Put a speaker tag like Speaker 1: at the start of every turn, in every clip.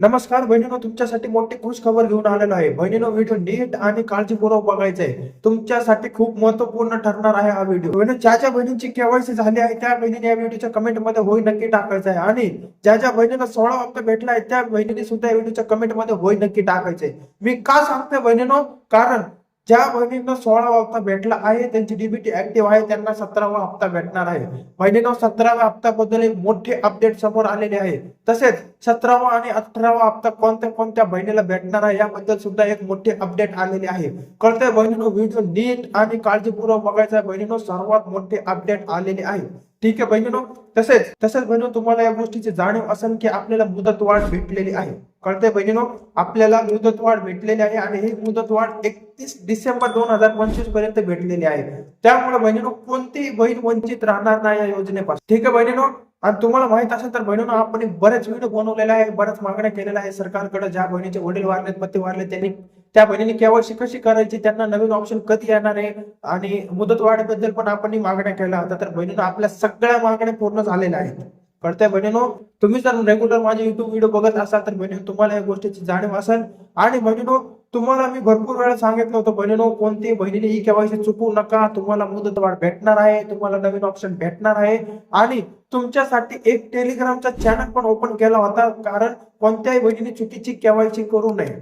Speaker 1: नमस्कार बहिणीनो तुमच्यासाठी मोठी खुश खबर घेऊन आलेलो आहे. बहिणीनो व्हिडिओ नीट आणि काळजीपूर्वक बघायचा आहे. तुमच्यासाठी खूप महत्त्वपूर्ण ठरणार आहे हा व्हिडिओ. बहिणी ज्या ज्या बहिणींची केवायसी झाली आहे त्या बहिणीने या व्हिडिओच्या कमेंटमध्ये होय नक्की टाकायचं आहे. आणि ज्या ज्या बहिणीला सोळा हप्ता भेटला आहे त्या बहिणीने सुद्धा या व्हिडिओच्या कमेंटमध्ये होय नक्की टाकायचं आहे. मी का सांगते बहिणीनो? कारण ज्या बहिणींना सोळा हप्ता भेटला आहे त्यांची डीबीटी ऍक्टिव्ह आहे त्यांना सतरावा हप्ता भेटणार आहे. बहिणीनं सतराव्या हप्त्याबद्दल एक मोठे अपडेट समोर आलेले आहे. तसेच सतरावा आणि अठरावा हप्ता कोणत्या कोणत्या बहिणीला भेटणार आहे याबद्दल सुद्धा एक मोठे अपडेट आलेले आहे. कळतंय बहिणीनो व्हिडिओ नीट आणि काळजीपूर्वक बघायचा बहिणीनो सर्वात मोठे अपडेट आलेले आहे. ठीक आहे बहिणीनो तसेच तसेच बहिणीनो तुम्हाला या गोष्टीची जाणीव असेल की आपल्याला मुदतवाढ भेटलेली आहे. कळतंय बहिणीनो आपल्याला मुदतवाढ भेटलेली आहे आणि ही मुदतवाढ एकतीस डिसेंबर दोन हजार पंचवीसपर्यंत भेटलेली आहे. त्यामुळे बहिणीनो कोणतीही बहीण वंचित राहणार नाही या योजनेपासून. ठीक आहे बहिणीनो? आणि तुम्हाला माहीत असेल तर बहिणीनो आपण बरेच व्हिडिओ बनवलेला आहे बऱ्याच मागण्या केलेल्या आहे सरकारकडे. ज्या बहिणीचे वडील वारले पती वारले त्यांनी त्या बहिणीने केवायसी कशी करायची? त्यांना नवीन ऑप्शन कधी येणार आहे? आणि मुदतवाढीबद्दल पण आपण मागण्या केल्या होत्या. तर बहिणीनं आपल्या सगळ्या मागण्या पूर्ण झालेल्या आहेत. कळतंय बहिणीनो. तुम्ही जर रेग्युलर माझे युट्यूब व्हिडिओ बघत असाल तर बहिणी तुम्हाला या गोष्टीची जाणीव असेल. आणि बहिणीनो तुम्हाला मी भरपूर वेळा सांगितलं होतं बहिणीनो कोणती बहिणीने ही केवायसी चुकू नका. तुम्हाला मुदतवाढ भेटणार आहे. तुम्हाला नवीन ऑप्शन भेटणार आहे. आणि तुमच्यासाठी एक टेलिग्रामचा चॅनल पण ओपन केला होता. कारण कोणत्याही बहिणीने चुकीची केवायसी करू नये.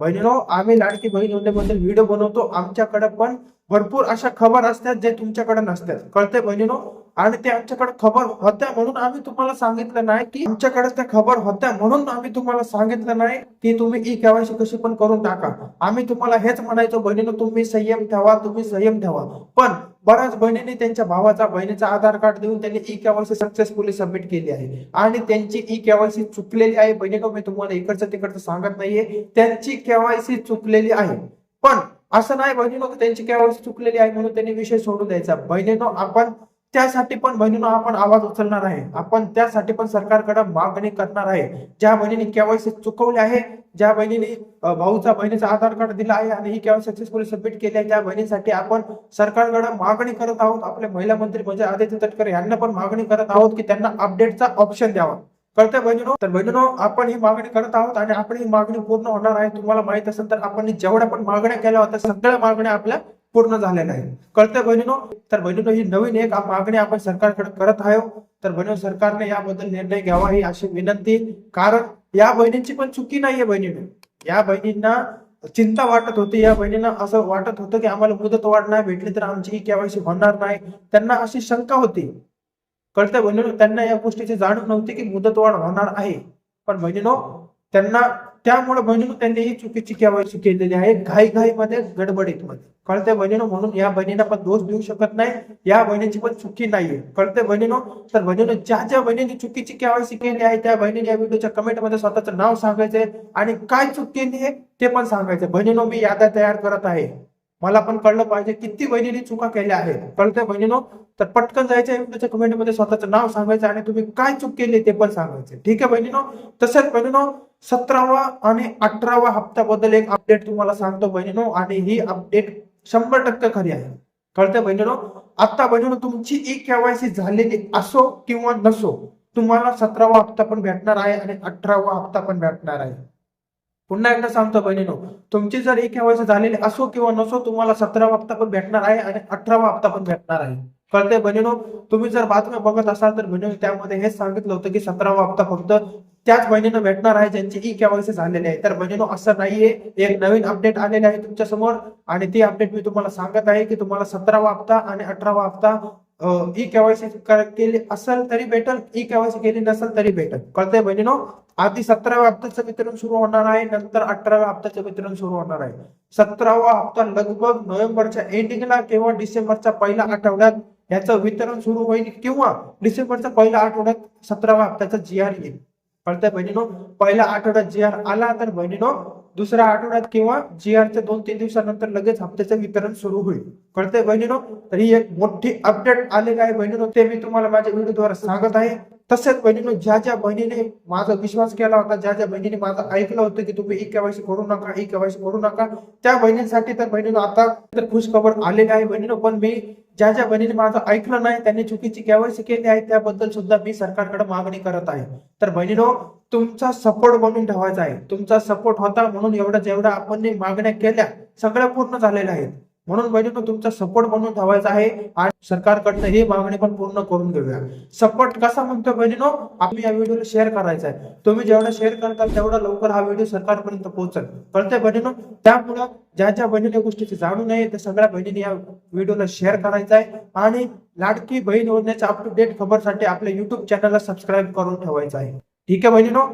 Speaker 1: बहिणीनो आम्ही लाडकी बहीण योजनेबद्दल व्हिडिओ बनवतो. आमच्याकडे पण भरपूर अशा खबर असतात जे तुमच्याकडे नसतात. कळते बहिणीनो? आणि ते आमच्याकडे खबर होत्या म्हणून आम्ही तुम्हाला सांगितलं नाही की आमच्याकडे त्या खबर होत्या म्हणून आम्ही तुम्हाला सांगितलं नाही की तुम्ही ई केवायसी कशी पण करून टाका. आम्ही तुम्हाला हेच म्हणायचो बहिणीनं तुम्ही संयम ठेवा तुम्ही संयम ठेवा. पण बऱ्याच बहिणींनी त्यांच्या भावाचा बहिणीचा आधार कार्ड देऊन त्यांनी ई केवायसी सक्सेसफुली सबमिट केली आहे. आणि त्यांची ई केवायसी चुकलेली आहे. बहिणीनो मी तुम्हाला इकडचं तिकडचं सांगत नाहीये. त्यांची केवायसी चुकलेली आहे. पण असं नाही बहिणीनो त्यांची केवायसी चुकलेली आहे म्हणून त्यांनी विषय सोडून द्यायचा. बहिणीनो आपण त्यासाठी पण बहिणीनो आपण आवाज उचलणार आहे. आपण त्यासाठी पण सरकारकडे मागणी करणार आहे. ज्या बहिणीने केवायसी चुकवली आहे ज्या बहिणीने भाऊचा बहिणीचा आधार कार्ड दिला आहे आणि ही केवायसी सक्सेसफुली सबमिट केली आहे त्या बहिणीसाठी आपण सरकारकडे मागणी करत आहोत. आपले महिला मंत्री म्हणजे आदित्य तटकरे यांना पण मागणी करत आहोत की त्यांना अपडेटचा ऑप्शन द्यावा. कळतंय बहिणीनो? तर बहिणीनो आपण ही मागणी करत आहोत आणि आपण ही मागणी पूर्ण होणार आहे. तुम्हाला माहीत असेल तर आपण जेवढ्या पण मागण्या केल्या होत्या सगळ्या मागण्या आपल्या पूर्ण झालेलं आहे कळतंय बहिणीनो? तर बहिणीनो ही नवीन एक मागणी आपण सरकारकडे करत आहो तर बहिणी सरकारने याबद्दल निर्णय घ्यावा ही अशी विनंती. कारण या बहिणींची पण चुकी नाहीये बहिणीनो. या बहिणींना चिंता वाटत होती. या बहिणींना असं वाटत होतं की आम्हाला मुदत वाढ नाही भेटली तर आमची केवायसी होणार नाही. त्यांना अशी शंका होती. कळतंय बहिणीनो त्यांना या गोष्टीची जाणीव नव्हती की मुदतवाढ होणार आहे. पण बहिणीनो त्यांना त्यामुळे बहिणीनो त्यांनी ही चुकीची केवायसी केलेली आहे. घाई घाई मध्ये गडबडीत मध्ये कळते बहिणीनो म्हणून या बहिणीला पण दोष देऊ शकत नाही. या बहिणीची पण चुकी नाहीये. कळते बहिणीनो? तर बहिणीनो ज्या ज्या बहिणीने चुकीची केवायसी केली आहे त्या बहिणीने या व्हिडिओच्या कमेंटमध्ये स्वतःचं नाव सांगायचंय. आणि काय चूक केली आहे ते पण सांगायचं बहिणीनो मी याद्या तयार करत आहे. मला पण कळलं पाहिजे किती बहिणीने चुका केल्या आहेत. कळतंय बहिणीनो तर पटकन जायचं व्हिडिओच्या कमेंटमध्ये स्वतःचं नाव सांगायचं आणि तुम्ही काय चूक केली ते पण सांगायचं ठीक आहे बहिणीनो तसेच बहिणीनो सतरावा आणि अठरावा हप्त्याबद्दल एक अपडेट तुम्हाला सांगतो बहिणीनो आणि ही अपडेट शंभर टक्के खरी आहे. कळतंय बहिणीनो आता बहिणीनो तुमची ई केवायसी झालेली असो किंवा नसो तुम्हाला सतरावा हप्ता पण भेटणार आहे आणि अठरावा हप्ता पण भेटणार आहे. पुन्हा एकदा सांगतो बहिणीनो तुमची जर एक केवायसी झालेली असो किंवा नसो तुम्हाला सतरावा हप्ता पण भेटणार आहे आणि अठरावा हप्ता पण भेटणार आहे. कळते बहिणीनो? तुम्ही जर बातम्या बघत असाल तर बहिणी त्यामध्ये हेच सांगितलं होतं की सतरावा हप्ता फक्त त्याच बहिणीनं भेटणार आहे ज्यांची ई केवायसी झालेली आहे. तर बहिणीनो असं नाहीये. एक नवीन अपडेट आलेले आहे तुमच्यासमोर आणि ती अपडेट मी तुम्हाला सांगत आहे की तुम्हाला सतरावा हप्ता आणि अठरावा हप्ता ई केवायसी केली असेल तरी भेटल ई केवायसी केली नसेल तरी भेटल. कळतंय बहिणीनो? आधी सतराव्या हप्त्याचं वितरण सुरू होणार आहे नंतर अठराव्या हप्त्याचं वितरण सुरू होणार आहे. सतरावा हप्ता लगभग नोव्हेंबरच्या एंडिंगला किंवा डिसेंबरच्या पहिल्या आठवड्यात याचं वितरण सुरू होईल किंवा डिसेंबरच्या पहिल्या आठवड्यात सतराव्या हप्त्याचा जी आर येईल. कळतंय बहिणीनो? पहिल्या आठवड्यात जी आर आला तर बहिणीनो दुसऱ्या आठवड्यात किंवा जी आरच्या दोन तीन दिवसानंतर लगेच हप्त्याचं वितरण सुरू होईल. कळतंय बहिणीनो? तर ही एक मोठी अपडेट आलेली आहे बहिणीनो. ते मी तुम्हाला माझ्या व्हिडिओद्वारे सांगत आहे. तसेच बहिणीनो ज्या ज्या बहिणीने माझा विश्वास केला होता ज्या ज्या बहिणीने माझं ऐकलं होतं की तुम्ही ई केवायसी करू नका ई केवायसी करू नका त्या बहिणींसाठी तर बहिणीनो आता तर खुश खबर आलेली आहे बहिणीनो. पण मी ज्या ज्या बहिणीने माझं ऐकलं नाही त्यांनी चुकीची केवायसी केली आहे त्याबद्दल सुद्धा मी सरकारकडे मागणी करत आहे. तर बहिणीनो तुमचा सपोर्ट बनवून ठेवायचा आहे. तुमचा सपोर्ट होता म्हणून एवढ्या जेवढ्या आपण मागण्या केल्या सगळ्या पूर्ण झालेल्या आहेत म्हणून बहिणीनो तुमचा सपोर्ट बनवून ठेवायचा आहे आणि सरकारकडनं ही मागणी पण पूर्ण करून घेऊया. सपोर्ट कसा म्हणतो बहिणीनो आम्ही या व्हिडिओला शेअर करायचा आहे. तुम्ही जेवढा शेअर करताल तेवढा लवकर हा व्हिडिओ सरकारपर्यंत पोहोचल. कळतंय बहिणीनो त्यामुळं ज्या ज्या बहिणीने गोष्टीची जाणू नये त्या सगळ्या बहिणीने या व्हिडिओला शेअर करायचा आहे. आणि लाडकी बहीण योजनेच्या अप टू डेट खबरसाठी आपल्या युट्यूब चॅनलला सबस्क्राईब करून ठेवायचं आहे. ठीक आहे बहिणीनो